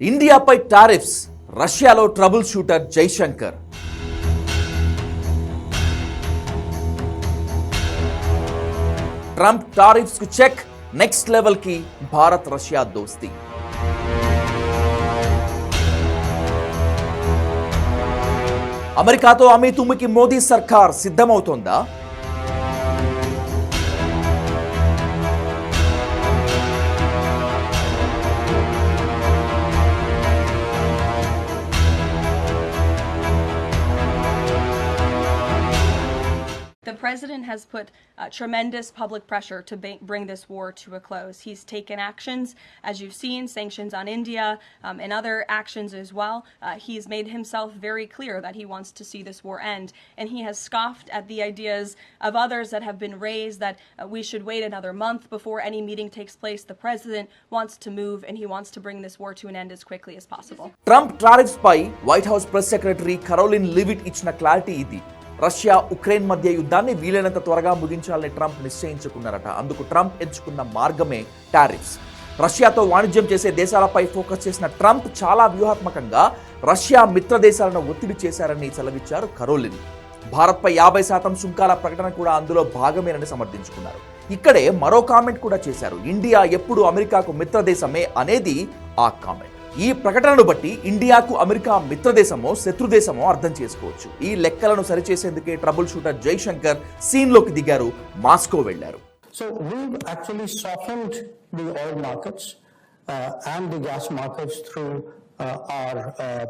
ఇండియాపై tariffs రష్యాలో trouble shooter Jaishankar. Trump టారిఫ్స్కు check next లెవెల్కి భారత్ రష్యా దోస్తీ. అమెరికాతో అమీతుమికి మోదీ సర్కార్ సిద్ధమవుతోందా? president has put uh, tremendous public pressure to ba- bring this war to a close. He's taken actions, as you've seen, sanctions on India um, and other actions as well. Uh, he's made himself very clear that he wants to see this war end. And he has scoffed at the ideas of others that have been raised that uh, we should wait another month before any meeting takes place. The president wants to move and he wants to bring this war to an end as quickly as possible. Trump tariffs ಪೈ White House press secretary Karoline Leavitt ಇಚ್ಚಿನ clarity ಇದೆ Russia Ukraine మధ్య యుద్ధాన్ని వీలైనంత త్వరగా ముగించాలని Trump నిశ్చయించుకున్నారట. అందుకు Trump ఎంచుకున్న మార్గమే tariffs. రష్యాతో వాణిజ్యం చేసే దేశాలపై ఫోకస్ చేసిన ట్రంప్ చాలా వ్యూహాత్మకంగా రష్యా మిత్ర దేశాలను ఒత్తిడి చేశారని సెలవిచ్చారు కరోలిన్. భారత్పై యాభై శాతం సుంకాల ప్రకటన కూడా అందులో భాగమేనని సమర్థించుకున్నారు. ఇక్కడే మరో కామెంట్ కూడా చేశారు. ఇండియా ఎప్పుడు అమెరికాకు మిత్రదేశమే అనేది ఆ కామెంట్. ఈ ప్రకటనను బట్టి ఇండియాకు అమెరికా మిత్రదేశమో శత్రుదేశమో అర్థం చేసుకోవచ్చు. ఈ లెక్కలను సరిచేసేందుకే ట్రబుల్ షూటర్ జైశంకర్ సీన్లోకి దిగారు మాస్కో వెళ్ళారు so actually soft the oil markets and the gas markets through our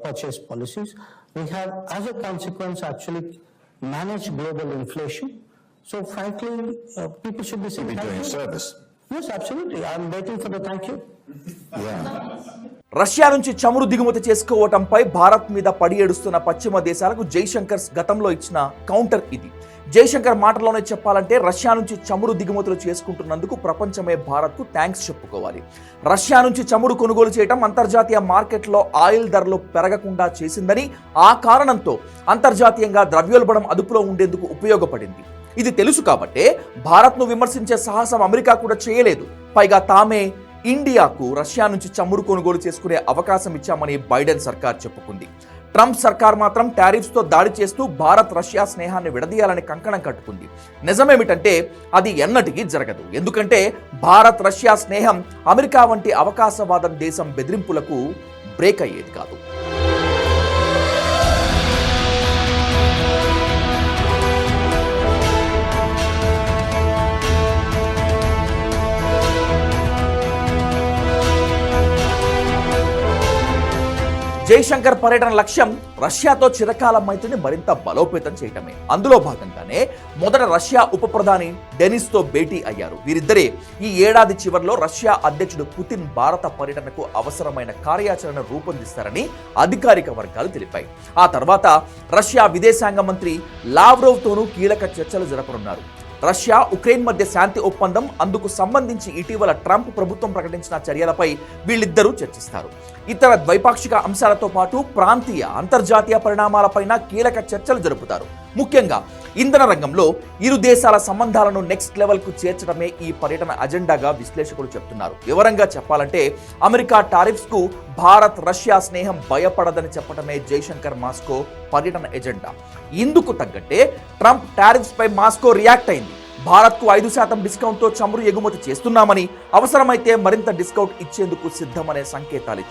purchase policies consequence actually manage global inflation so frankly people service yes absolutely I waiting for thank you yeah Russia నుంచి చమురు దిగుమతి చేసుకోవటంపై భారత్ మీద పడి ఏడుస్తున్న పశ్చిమ దేశాలకు జైశంకర్ గతంలో ఇచ్చిన కౌంటర్ ఇది. జైశంకర్ మాటల్లోనే చెప్పాలంటే రష్యా నుంచి చమురు దిగుమతులు చేసుకుంటున్నందుకు ప్రపంచమే భారత్కు థ్యాంక్స్ చెప్పుకోవాలి. రష్యా నుంచి చమురు కొనుగోలు చేయటం అంతర్జాతీయ మార్కెట్లో ఆయిల్ ధరలు పెరగకుండా చేసిందని ఆ కారణంతో అంతర్జాతీయంగా ద్రవ్యోల్బణం అదుపులో ఉండేందుకు ఉపయోగపడింది. ఇది తెలుసు కాబట్టే భారత్ను విమర్శించే సాహసం అమెరికా కూడా చేయలేదు. పైగా తామే ఇండియాకు రష్యా నుంచి చమురు కొనుగోలు చేసుకునే అవకాశం ఇచ్చామని బైడెన్ సర్కార్ చెప్పుకుంది. ట్రంప్ సర్కార్ మాత్రం టారిఫ్స్తో దాడి చేస్తూ భారత్ రష్యా స్నేహాన్ని విడదీయాలని కంకణం కట్టుకుంది. నిజమేమిటంటే అది ఎన్నటికీ జరగదు. ఎందుకంటే భారత్ రష్యా స్నేహం అమెరికా వంటి అవకాశవాదం దేశం బెదిరింపులకు బ్రేక్ అయ్యేది కాదు. జైశంకర్ పర్యటన లక్ష్యం రష్యాతో చిరకాల మైత్రిని మరింత బలోపేతం చేయటమే. అందులో భాగంగానే మొదట రష్యా ఉప ప్రధాని డెనిస్తో భేటీ అయ్యారు. వీరిద్దరే ఈ ఏడాది చివరిలో రష్యా అధ్యక్షుడు పుతిన్ భారత పర్యటనకు అవసరమైన కార్యాచరణ రూపొందిస్తారని అధికారిక వర్గాలు తెలిపాయి. ఆ తర్వాత రష్యా విదేశాంగ మంత్రి లావ్రోవ్తోనూ కీలక చర్చలు జరపనున్నారు. రష్యా ఉక్రెయిన్ మధ్య శాంతి ఒప్పందం అందుకు సంబంధించి ఇటీవల ట్రంప్ ప్రభుత్వం ప్రకటించిన చర్యలపై వీళ్ళిద్దరూ చర్చిస్తారు. ఇతర ద్వైపాక్షిక అంశాలతో పాటు ప్రాంతీయ అంతర్జాతీయ పరిణామాలపైన కీలక చర్చలు జరుపుతారు. ముఖ్యంగా ఇంధన రంగంలో ఇరు దేశాల సంబంధాలను నెక్స్ట్ లెవెల్కు చేర్చడమే ఈ పర్యటన అజెండాగా విశ్లేషకులు చెప్తున్నారు. వివరంగా చెప్పాలంటే అమెరికా టారిఫ్స్కు భారత్ రష్యా స్నేహం భయపడదని చెప్పడమే జైశంకర్ మాస్కో పర్యటన ఎజెండా. ఇందుకు తగ్గట్టే ట్రంప్ టారిఫ్స్పై మాస్కో రియాక్ట్ అయింది. భారత్కు ఐదు శాతం డిస్కౌంట్తో చమురు ఎగుమతి చేస్తున్నామని అవసరమైతే మరింత డిస్కౌంట్ ఇచ్చేందుకు సిద్ధమనే సంకేతాలు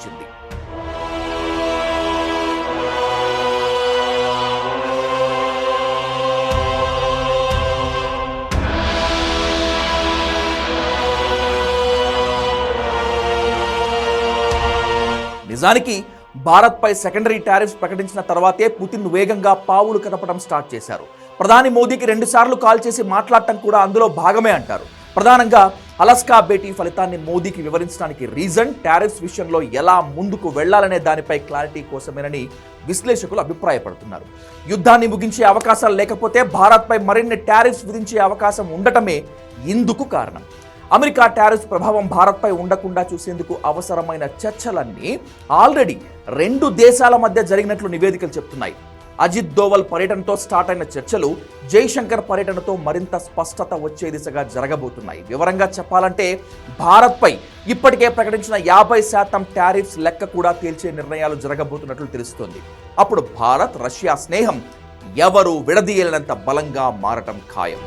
నిజానికి భారత్పై సెకండరీ టారిఫ్స్ ప్రకటించిన తర్వాతే పుతిన్ వేగంగా పావులు కదపడం స్టార్ట్ చేశారు. ప్రధాని మోదీకి రెండుసార్లు కాల్ చేసి మాట్లాడటం కూడా అందులో భాగమే అంటారు. ప్రధానంగా అలస్కా భేటీ ఫలితాన్ని మోదీకి వివరించడానికి రీజన్ టారిఫ్స్ విషయంలో ఎలా ముందుకు వెళ్ళాలనే దానిపై క్లారిటీ కోసమేనని విశ్లేషకులు అభిప్రాయపడుతున్నారు. యుద్ధాన్ని ముగించే అవకాశాలు లేకపోతే భారత్పై మరిన్ని టారిఫ్స్ విధించే అవకాశం ఉండటమే ఇందుకు కారణం. అమెరికా టారిఫ్ ప్రభావం భారత్పై ఉండకుండా చూసేందుకు అవసరమైన చర్చలన్నీ ఆల్రెడీ రెండు దేశాల మధ్య జరిగినట్లు నివేదికలు చెప్తున్నాయి. అజిత్ దోవల్ పర్యటనతో స్టార్ట్ అయిన చర్చలు జైశంకర్ పర్యటనతో మరింత స్పష్టత వచ్చే దిశగా జరగబోతున్నాయి. వివరంగా చెప్పాలంటే భారత్పై ఇప్పటికే ప్రకటించిన యాభై శాతం టారిఫ్స్ లెక్క కూడా తేల్చే నిర్ణయాలు జరగబోతున్నట్లు తెలుస్తోంది. అప్పుడు భారత్ రష్యా స్నేహం ఎవరు విడదీయలేనంత బలంగా మారటం ఖాయం.